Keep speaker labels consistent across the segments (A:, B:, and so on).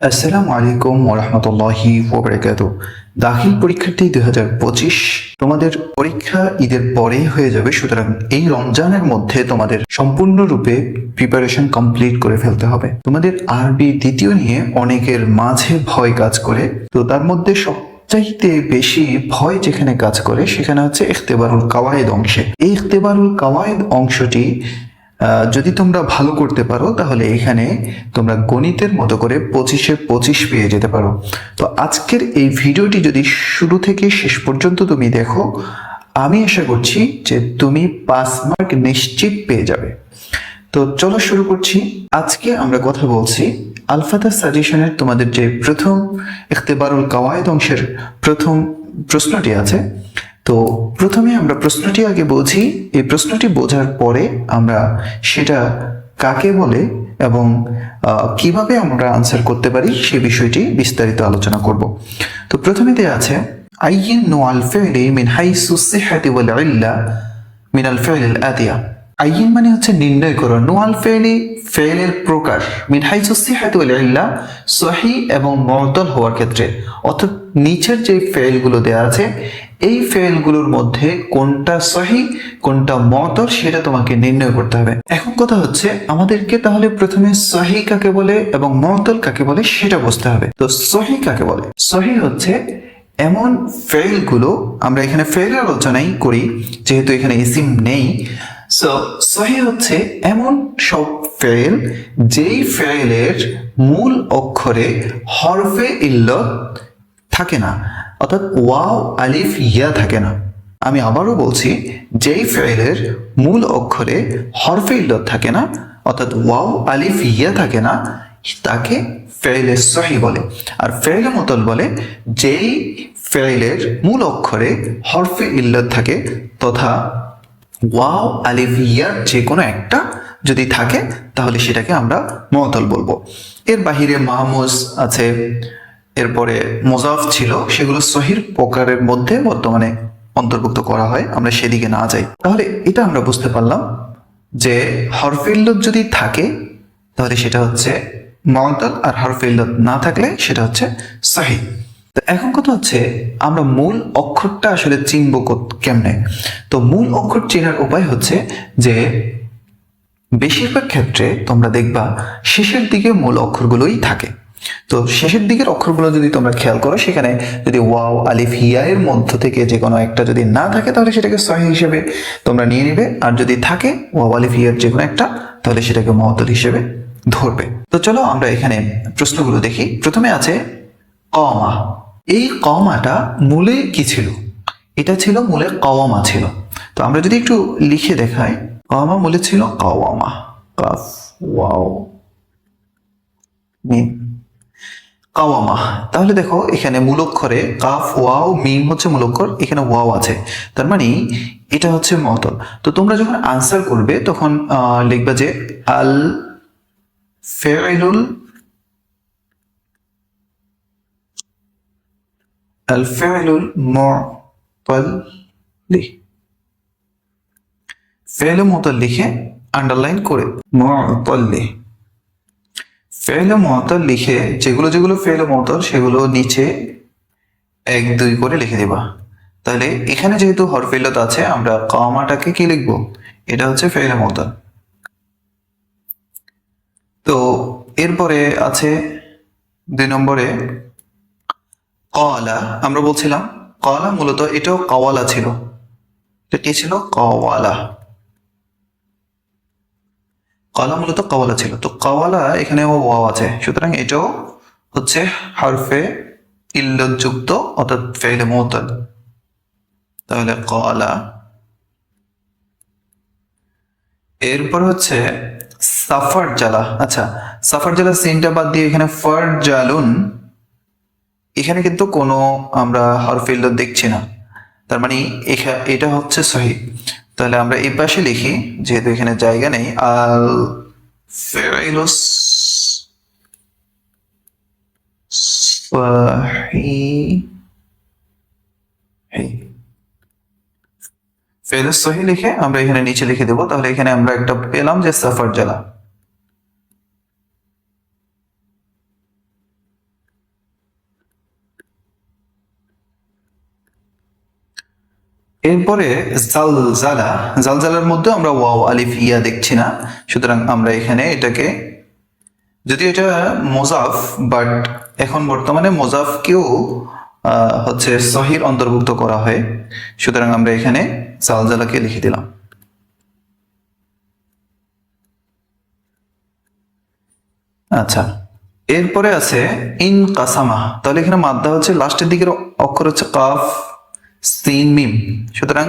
A: আসসালামু আলাইকুম ওরহমতুল্লাহি ওবরাকাত দাখিল পরীক্ষার্থী দুই হাজার পঁচিশ। তোমাদের পরীক্ষা ঈদের পরে হয়ে যাবে, সুতরাং এই রমজানের মধ্যে তোমাদের সম্পূর্ণরূপে প্রিপারেশন কমপ্লিট করে ফেলতে হবে। তোমাদের আরবি দ্বিতীয় নিয়ে অনেকের মাঝে ভয় কাজ করে। তো তার মধ্যে সবচাইতে বেশি ভয় যেখানে কাজ করে, সেখানে হচ্ছে ইখতেবারুল কাওয়ায়েদ অংশে। এই ইখতেবারুল কাওয়ায়েদ অংশটি যদি তোমরা ভালো করতে পারো, তাহলে এখানে তোমরা গণিতের মতো করে পঁচিশে পঁচিশ পেয়ে যেতে পারো। তো আজকের এই ভিডিওটি যদি শুরু থেকে শেষ পর্যন্ত তুমি দেখো, আমি আশা করছি যে তুমি পাঁচ মার্ক নিশ্চিত পেয়ে যাবে। তো চলো শুরু করছি। আজকে আমরা কথা বলছি আলফাদা সাজেশনের তোমাদের যে প্রথম ইখতেবারুল কাওয়ায়েদ অংশের প্রথম প্রশ্নটি আছে। তো প্রথমে আমরা প্রশ্নটি আগে বুঝি। এই প্রশ্নটি বোঝার পরে আমরা সেটা কাকে বলে এবং কীভাবে আমরা আনসার করতে পারি সে বিষয়টি বিস্তারিত আলোচনা করব। তো প্রথমে দেয়া আছে আইয়িন নোয়াল ফেলি মিন হাইসু সিহাতি ওয়াল ইল্লা মিন আল ফেল আতিয়া আইয়িন মানে হচ্ছে নির্ণয় করো নোয়াল ফেলি ফেলের প্রকার মিন হাইসু সিহাতি ওয়াল ইল্লা সহি এবং মতল হওয়ার ক্ষেত্রে। অর্থাৎ নিচের যে ফেলগুলো দেয়া আছে এই ফেলগুলোর মধ্যে কোনটা সহি, কোনটা মতল সেটা তোমাকে নির্ণয় করতে হবে। এখন কথা হচ্ছে, আমাদেরকে তাহলে প্রথমে সহি কাকে বলে এবং মতল কাকে বলে সেটা বুঝতে হবে। তো সহি কাকে বলে? সহি হচ্ছে এমন ফেলগুলো আমরা এখানে ফেলের আলোচনাই করি, যেহেতু এখানে ইসিম নেই। সো সহি হচ্ছে এমন সব ফেল যেই ফেলের মূল অক্ষরে হরফে ইল্লত থাকে না। অর্থাৎ ওয়াও, আলিফ, ইয়া থাকে না। আমি আবারও বলছি, যেই ফেলের মূল অক্ষরে হরফে ইল্লত থাকে না, অর্থাৎ ওয়াও, আলিফ, ইয়া থাকে না, তাকে ফেলে সহি বলে। আর ফেলে মতল বলে, যেই ফেলের মূল অক্ষরে হরফে ইল্লত থাকে, তথা ওয়াও, আলিফ ইয়ার যে কোনো একটা যদি থাকে, তাহলে সেটাকে আমরা মতল বলব। এর বাহিরে মাহমুজ আছে এরপরে মোজাফ ছিল, সেগুলো সহির প্রকারের মধ্যে বর্তমানে অন্তর্ভুক্ত করা হয়, আমরা সেদিকে না যাই। তাহলে এটা আমরা বুঝতে পারলাম যে হরফিল্লত যদি থাকে, তাহলে সেটা হচ্ছে মতল আর হরফিল্লত না থাকলে সেটা হচ্ছে সহি তো এখন কথা হচ্ছে, আমরা মূল অক্ষরটা আসলে চিনব কেমনে? তো মূল অক্ষর চেনার উপায় হচ্ছে যে বেশিরভাগ ক্ষেত্রে তোমরা দেখবা শেষের দিকে মূল অক্ষরগুলোই থাকে। তো শেষের দিকের অক্ষরগুলো যদি তোমরা খেয়াল করো, সেখানে যদি ওয়াও, আলিফ, হিয়া এর মধ্য থেকে যে কোনো একটা যদি না থাকে, তাহলে সেটাকে সহি হিসেবে তোমরা নিয়ে নিবে। আর যদি থাকে, ওয়াও, আলিফ হিয়ার যে কোনো একটা, তাহলে সেটাকে মহতল হিসেবে ধরবে। তো চলো আমরা এখানে প্রশ্নগুলো দেখি। প্রথমে আছে কমা এই কমাটা মূলে কি ছিল? এটা ছিল মূলে কওয়ামা ছিল। তো আমরা যদি একটু লিখে দেখাই, কওয়ামা মূলে ছিল কওয়ামা। কাফ ওয়াও মিম। কাওয়ামা। তাহলে দেখো, এখানে মূলক্ষরে কাফ, ওয়াও, মিম হচ্ছে মূলক্ষর এখানে ওয়াও আছে। তার মানে এটা হচ্ছে মত তো তোমরা যখন আনসার করবে, তখন লিখবা যে আল ফেরুল আল ফেরুল মতল ফেরুল মতল লিখে আন্ডারলাইন করে মতল লিখে ফেল মতল লিখে যেগুলো যেগুলো ফেল মতল সেগুলো নিচে এক, দুই করে লিখে দিবা। তাহলে এখানে যেহেতু হরফিলত আছে, আমরা কমাটাকে কি লিখব? এটা হচ্ছে ফেল মতল তো এরপরে আছে দুই নম্বরে, কওয়ালা। আমরা বলছিলাম, কওয়ালা মূলত এটাও কওয়ালা ছিল। এটা কি ছিল? কওয়ালা। কলা মূলত কওয়ালা ছিল। তো কওয়ালা এখানে ওয়াও আছে। সুতরাং এটাও হচ্ছে হরফে ইল্লতযুক্ত অর্থাৎ ফেলে মুতাল তাহলে কলা এরপর হচ্ছে সাফার জালা। আচ্ছা সাফার জালা সিনটা বাদ দিয়ে এখানে ফার জালুন। এখানে কিন্তু কোনো আমরা হরফিল্ল দেখছি না। তার মানে এটা হচ্ছে সহি। তাহলে আমরা এই পাশে লিখি, যেহেতু এখানে জায়গা নেই, আল ফেরাইলুস ফেরুস সহি লিখে আমরা এখানে নিচে লিখে দেবো। তাহলে এখানে আমরা একটা পেলাম যে সাফার এরপরে জালজালা, জালজালার মধ্যে আমরা ওয়াও, আলিফ, ইয়া দেখছি না। সুতরাং আমরা এখানে এটাকে, যদি এটা মোজাফ বাট এখন বর্তমানে মোজাফকেও হচ্ছে সহির অন্তর্ভুক্ত করা হয়। সুতরাং আমরা এখানে জালজালাকে লিখে দিলাম। আচ্ছা এরপরে আছে ইন কাসামা তাহলে এখানে মাদ্দা হচ্ছে, লাস্টের দিকের অক্ষর হচ্ছে কাফ। সিন মিম সুতরাং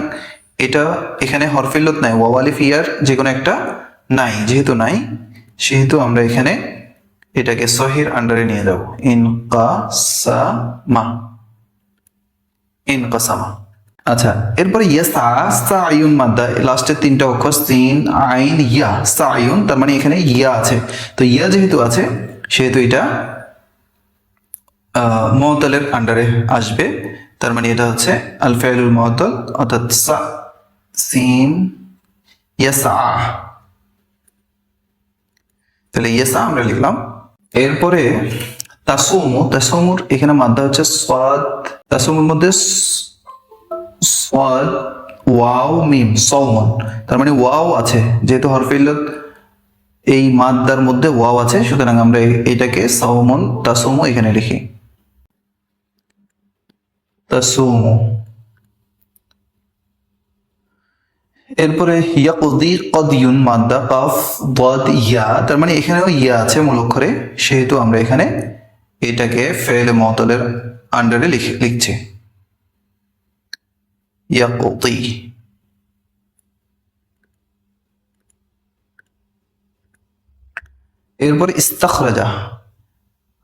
A: এটা এখানে হরফিল্লত নাই। ওয়াওয়ালি ইয়ার যে কোনো একটা নাই। যেহেতু নাই, সেহেতু আমরা এখানে এটাকে সহির আন্ডারে নিয়ে যাব। ইন কাসামা ইন কাসামা আচ্ছা এরপরে ইয়াসা সাইউন মাদ্দা লাস্টের তিনটা অক্ষর, সিন, আইন, ইয়া। সাইউন, তার মানে এখানে ইয়া আছে। তো ইয়া যেহেতু আছে, সেহেতু এটা মহতলের আন্ডারে আসবে। তার মানে এটা হচ্ছে আল ফাইলুল মহতল অর্থাৎ সা, সিন ইয়াসা তাহলে ইয়াসা আমরা লিখলাম। এরপরে তাসুমু তাসুমুর এখানে মাদ্দা হচ্ছে সাদ তাসুমুর মধ্যে সাদ, ওয়াও, মিম সৌমন তার মানে ওয়াও আছে, যেহেতু হরফিল্লত এই মাদ্দার মধ্যে ওয়াও আছে, সুতরাং আমরা এটাকে সৌমন তাসুমু এখানে লিখি। তাসুমু। এরপরে ইয়াকুদি কদিউন মাদ্দা কাফ দদ ইয়া। তার মানে এখানেও ইয়া আছে মূল অক্ষরে সেহেতু আমরা এখানে এটাকে ফেল মতলের আন্ডারে লিখে লিখছি। ইয়াকুদি। এরপর ইস্তাখরাজা।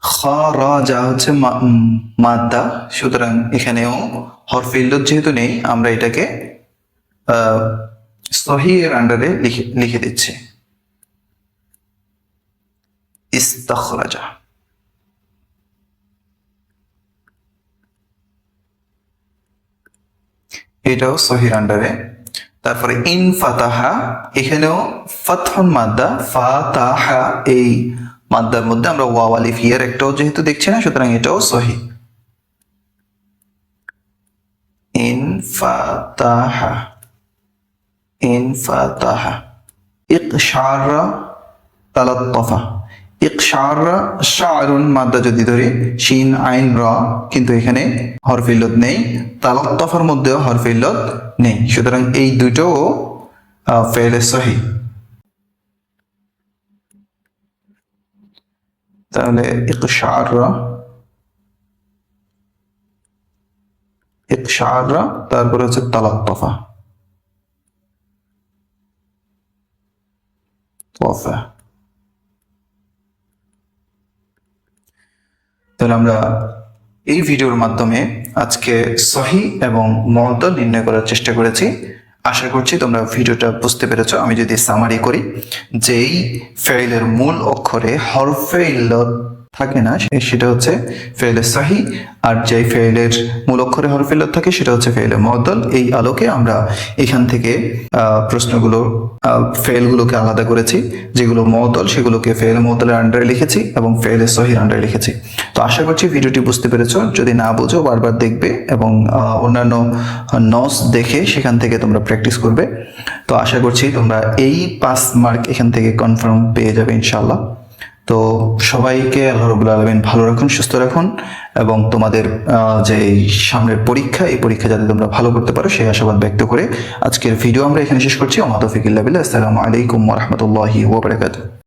A: খারাজা হচ্ছে মাদ্দা। সুতরাং এখানেও হরফে ইল্লত যেহেতু নেই, আমরা এটাকে সহি এর আন্ডারে লিখে লিখে দিচ্ছি। ইস্তাখরাজা। এটাও সহির আন্ডারে তারপরে ইন ফাতাহা এখানেও ফাতহন মাদ্দা, ফাতাহা, এই মাদ্দার মধ্যে আমরা ওয়াও, আলিফ, ইয়ার একটাও যেহেতু দেখছি না, সুতরাং এটাও সহি। In ফাতাহা in ফাতাহা ইকশারা তালাত্তফা। ইকশারা শারুন মাদ্দা যদি ধরি, শিন, আইন, র, কিন্তু এখানে হরফিল্লত নেই, তালাত্তফার মধ্যেও হরফিল্লত নেই। সুতরাং এই দুটোও ফেলে সহি। তাহলে ইকশারা ইকশারা তারপরে হচ্ছে তালাত্তফা। তোফা তাহলে আমরা এই ভিডিওর মাধ্যমে আজকে সহি এবং মহদল নির্ণয় করার চেষ্টা করেছি। আশা করছি তোমরা ভিডিওটা বুঝতে পেরেছ। আমি যদি সামারি করি, যেই ফেইলের মূল অক্ষরে হরফে থাকে না সেটা হচ্ছে ফেলে সহি, আর যেই ফেইলের মূল অক্ষরে হরফে ইল্লত থাকে, সেটা হচ্ছে ফেইলে মহদল এই আলোকে আমরা এখান থেকে প্রশ্নগুলো ফেলগুলোকে আলাদা করেছি, যেগুলো মহতল সেগুলোকে ফেল মহতলের আন্ডারে লিখেছি এবং ফেলে সহির আন্ডারে লিখেছি। তো আশা করছি ভিডিওটি বুঝতে পেরেছ। যদি না বুঝো, বারবার দেখবে এবং অন্যান্য নস দেখে সেখান থেকে তোমরা প্র্যাকটিস করবে। তো আশা করছি তোমরা এই পাস মার্ক এখান থেকে কনফার্ম পেয়ে যাবে ইনশাল্লাহ তো সবাইকে আল্লাহ রবুল আলমিন ভালো রাখুন, সুস্থ রাখুন এবং তোমাদের যে সামনের পরীক্ষা, এই পরীক্ষা যাতে তোমরা ভালো করতে পারো সেই আশাবাদ ব্যক্ত করে আজকের ভিডিও আমরা এখানে শেষ করছি। ওমাতফিকুল্লাহ আসসালামু আলাইকুম রহমতুল্লাহি ওবরাকাতুহ